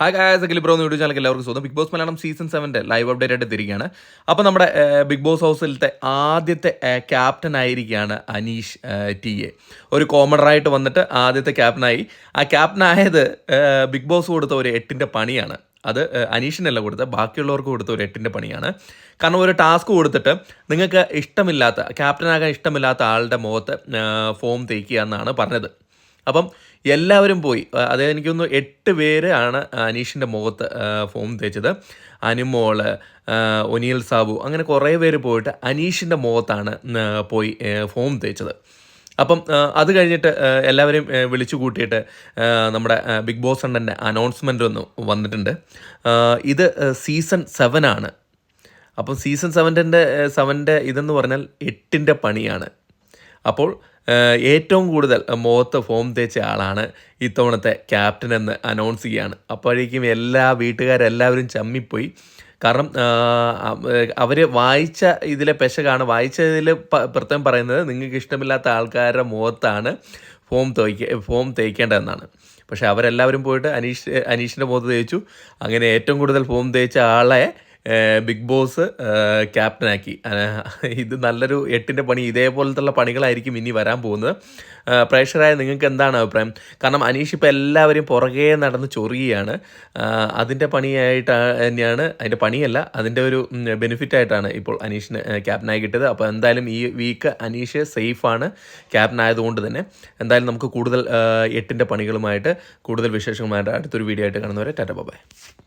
Hi guys Akhil bro YouTube ചാനലിൽ എല്ലാവർക്കും സ്വന്തം ബിഗ് ബോസ് മലയാളം സീസൺ സെവന്റെ ലൈവ് അപ്ഡേറ്റ് ആയിട്ട് തിരികെയാണ് അപ്പോൾ നമ്മുടെ ബിഗ് ബോസ് ഹൗസിലത്തെ ആദ്യത്തെ ക്യാപ്റ്റൻ ആയിരിക്കുകയാണ് അനീഷ് ടി എ. ഒരു കോമഡറായിട്ട് വന്നിട്ട് ആദ്യത്തെ ക്യാപ്റ്റനായി ആ ക്യാപ്റ്റനായത് ബിഗ് ബോസ് കൊടുത്ത ഒരു എട്ടിന്റെ പണിയാണ്. അത് അനീഷിനല്ല കൊടുത്തത് ബാക്കിയുള്ളവർക്ക് കൊടുത്ത ഒരു എട്ടിന്റെ പണിയാണ്. കാരണം ഒരു ടാസ്ക് കൊടുത്തിട്ട് നിങ്ങൾക്ക് ഇഷ്ടമില്ലാത്ത ക്യാപ്റ്റനാകാൻ ഇഷ്ടമില്ലാത്ത ആളുടെ മുഖത്ത് ഫോം തേക്കുക എന്നാണ് പറഞ്ഞത്. അപ്പം എല്ലാവരും പോയി. അതായത് എനിക്കൊന്ന് എട്ട് പേര് ആണ് അനീഷിന്റെ മുഖത്ത് ഫോം തേച്ചത്. അനുമോൾ ഒനിയൽ സാബു അങ്ങനെ കുറേ പേര് പോയിട്ട് അനീഷിന്റെ മുഖത്താണ് പോയി ഫോം തേച്ചത്. അപ്പം അത് കഴിഞ്ഞിട്ട് എല്ലാവരെയും വിളിച്ചു കൂട്ടിയിട്ട് നമ്മുടെ ബിഗ് ബോസ് അണ്ണന്റെ അനൗൺസ്മെന്റ് ഒന്ന് വന്നിട്ടുണ്ട്. ഇത് സീസൺ സെവൻ ആണ്. അപ്പം സീസൺ സെവന്റെ സെവന്റെ ഇതെന്ന് പറഞ്ഞാൽ എട്ടിന്റെ പണിയാണ്. അപ്പോൾ ഏറ്റവും കൂടുതൽ മുഖത്ത് ഫോം തേച്ച ആളാണ് ഇത്തവണത്തെ ക്യാപ്റ്റൻ എന്ന് അനൗൺസ് ചെയ്യുകയാണ്. അപ്പോഴേക്കും എല്ലാ വീട്ടുകാരെല്ലാവരും ചമ്മിപ്പോയി. കാരണം അവർ വായിച്ച ഇതിലെ പെശകാണ്. വായിച്ചതിൽ പ്രത്യേകം പറയുന്നത് നിങ്ങൾക്ക് ഇഷ്ടമില്ലാത്ത ആൾക്കാരുടെ മുഖത്താണ് ഫോം തോയ്ക്ക ഫോം തേക്കേണ്ടതെന്നാണ് പക്ഷേ അവരെല്ലാവരും പോയിട്ട് അനീഷ് അനീഷിന്റെ മുഖത്ത് തേച്ചു. അങ്ങനെ ഏറ്റവും കൂടുതൽ ഫോം തേച്ച ആളെ ബിഗ് ബോസ് ക്യാപ്റ്റനാക്കി. ഇത് നല്ലൊരു എട്ടിന്റെ പണി ഇതേപോലത്തുള്ള പണികളായിരിക്കും ഇനി വരാൻ പോകുന്നത്. പ്രേക്ഷകരായ നിങ്ങൾക്ക് എന്താണ് അഭിപ്രായം? കാരണം അനീഷ് ഇപ്പോൾ എല്ലാവരും പുറകെ നടന്ന് ചൊറിയുകയാണ്. അതിന്റെ പണിയായിട്ട് തന്നെയാണ് അതിന്റെ പണിയല്ല അതിന്റെ ഒരു ബെനിഫിറ്റ് ആയിട്ടാണ് ഇപ്പോൾ അനീഷിന് ക്യാപ്റ്റനായി കിട്ടിയത്. അപ്പോൾ എന്തായാലും ഈ വീക്ക് അനീഷ് സേഫാണ് ക്യാപ്റ്റനായതുകൊണ്ട് തന്നെ. എന്തായാലും നമുക്ക് കൂടുതൽ എട്ടിന്റെ പണികളുമായിട്ട് കൂടുതൽ വിശേഷങ്ങളുമായിട്ട് അടുത്തൊരു വീഡിയോ ആയിട്ട് കാണുന്നവരെ ടാറ്റ ബൈ.